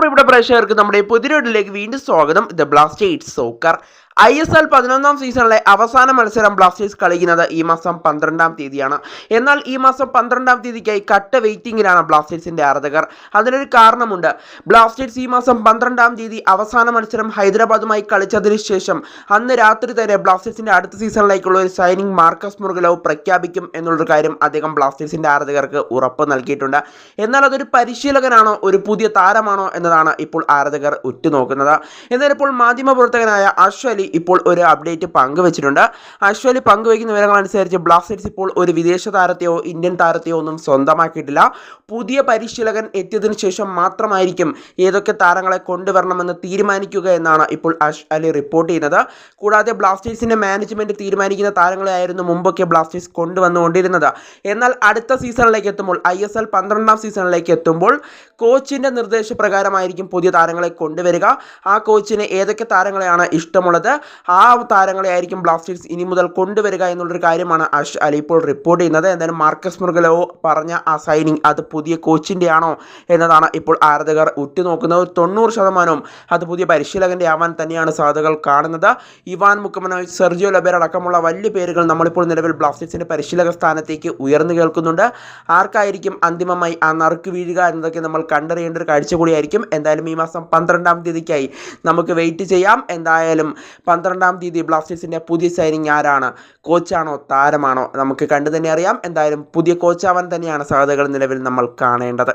പ്രിയപ്പെട്ട പ്രേക്ഷകർക്ക് നമ്മുടെ പുതിയ വീഡിയോയിലേക്ക് വീണ്ടും സ്വാഗതം. The Blasters soccer I S L പതിനൊന്നാം സീസണിലെ അവസാന മത്സരം ബ്ലാസ്റ്റേഴ്സ് കളിക്കുന്നത് ഈ മാസം പന്ത്രണ്ടാം തീയതിയാണ്. എന്നാൽ ഈ മാസം പന്ത്രണ്ടാം തീയതിക്കായി കട്ട വെയിറ്റിംഗിലാണ് ബ്ലാസ്റ്റേഴ്സിന്റെ ആരാധകർ. അതിനൊരു കാരണമുണ്ട്. ബ്ലാസ്റ്റേഴ്സ് ഈ മാസം പന്ത്രണ്ടാം തീയതി അവസാന മത്സരം ഹൈദരാബാദുമായി കളിച്ചതിന് ശേഷം അന്ന് രാത്രി തന്നെ ബ്ലാസ്റ്റേഴ്സിന്റെ അടുത്ത സീസണിലേക്കുള്ള ഒരു സൈനിങ് മാർക്കസ് മുർഗലവ് പ്രഖ്യാപിക്കും എന്നുള്ളൊരു കാര്യം അദ്ദേഹം ബ്ലാസ്റ്റേഴ്സിന്റെ ആരാധകർക്ക് ഉറപ്പ് നൽകിയിട്ടുണ്ട്. എന്നാൽ അതൊരു പരിശീലകനാണോ ഒരു പുതിയ താരമാണോ എന്നതാണ് ഇപ്പോൾ ആരാധകർ ഉറ്റുനോക്കുന്നത്. എന്നാൽ ഇപ്പോൾ മാധ്യമപ്രവർത്തകനായ അശ്വലി ഇപ്പോൾ ഒരു അപ്ഡേറ്റ് പങ്കുവച്ചിട്ടുണ്ട്. ആക്ച്വലി പങ്കുവയ്ക്കുന്ന വിവരങ്ങൾ അനുസരിച്ച് ബ്ലാസ്റ്റേഴ്സ് ഇപ്പോൾ ഒരു വിദേശ താരത്തെയോ ഇന്ത്യൻ താരത്തെയോ ഒന്നും സ്വന്തമാക്കിയിട്ടില്ല. പുതിയ പരിശീലകൻ എത്തിയതിനു ശേഷം മാത്രമായിരിക്കും ഏതൊക്കെ താരങ്ങളെ കൊണ്ടുവരണമെന്ന് തീരുമാനിക്കുക എന്നാണ് ഇപ്പോൾ അഷ് അലി റിപ്പോർട്ട് ചെയ്യുന്നത്. കൂടാതെ ബ്ലാസ്റ്റേഴ്സിന്റെ മാനേജ്മെന്റ് തീരുമാനിക്കുന്ന താരങ്ങളെ ആയിരുന്നു മുമ്പൊക്കെ ബ്ലാസ്റ്റേഴ്സ് കൊണ്ടുവന്നുകൊണ്ടിരുന്നത്. എന്നാൽ അടുത്ത സീസണിലേക്ക് എത്തുമ്പോൾ ഐ എസ് എൽ പന്ത്രണ്ടാം സീസണിലേക്ക് എത്തുമ്പോൾ കോച്ചിന്റെ നിർദ്ദേശപ്രകാരമായിരിക്കും പുതിയ താരങ്ങളെ കൊണ്ടുവരിക. ആ കോച്ചിന് ഏതൊക്കെ താരങ്ങളെയാണ് ഇഷ്ടമുള്ളത്? ആ താരങ്ങളെ ആയിരിക്കും ബ്ലാസ്റ്റേഴ്സ് ഇനി മുതൽ കൊണ്ടുവരിക എന്നുള്ളൊരു കാര്യമാണ് അഷ് അലി ഇപ്പോൾ റിപ്പോർട്ട് ചെയ്യുന്നത്. എന്തായാലും മാർക്കസ് മുർഗലോ പറഞ്ഞ ആ സൈനിങ് അത് പുതിയ കോച്ചിന്റെ ആണോ എന്നതാണ് ഇപ്പോൾ ആരാധകർ ഉറ്റുനോക്കുന്നത്. ഒരു തൊണ്ണൂറ് ശതമാനവും അത് പുതിയ പരിശീലകന്റെ ആവാൻ തന്നെയാണ് സാധ്യതകൾ കാണുന്നത്. ഇവാൻ മുക്കമനോയ് സെർജിയോ ലബേർ അടക്കമുള്ള വലിയ പേരുകൾ നമ്മളിപ്പോൾ നിലവിൽ ബ്ലാസ്റ്റേഴ്സിന്റെ പരിശീലക സ്ഥാനത്തേക്ക് ഉയർന്നു കേൾക്കുന്നുണ്ട്. ആർക്കായിരിക്കും അന്തിമമായി ആ നറുക്ക് വീഴുക എന്നതൊക്കെ നമ്മൾ കണ്ടറിയേണ്ട ഒരു കാഴ്ച കൂടിയായിരിക്കും. എന്തായാലും ഈ മാസം പന്ത്രണ്ടാം തീയതിക്കായി നമുക്ക് വെയിറ്റ് ചെയ്യാം. എന്തായാലും പന്ത്രണ്ടാം തീയതി ബ്ലാസ്റ്റേഴ്സിന്റെ പുതിയ സൈനിങ് ആരാണ്? കോച്ചാണോ താരമാണോ? നമുക്ക് കണ്ടു തന്നെ അറിയാം. എന്തായാലും പുതിയ കോച്ചാവാൻ തന്നെയാണ് സാധ്യതകൾ നിലവിൽ നമ്മൾ കാണേണ്ടത്.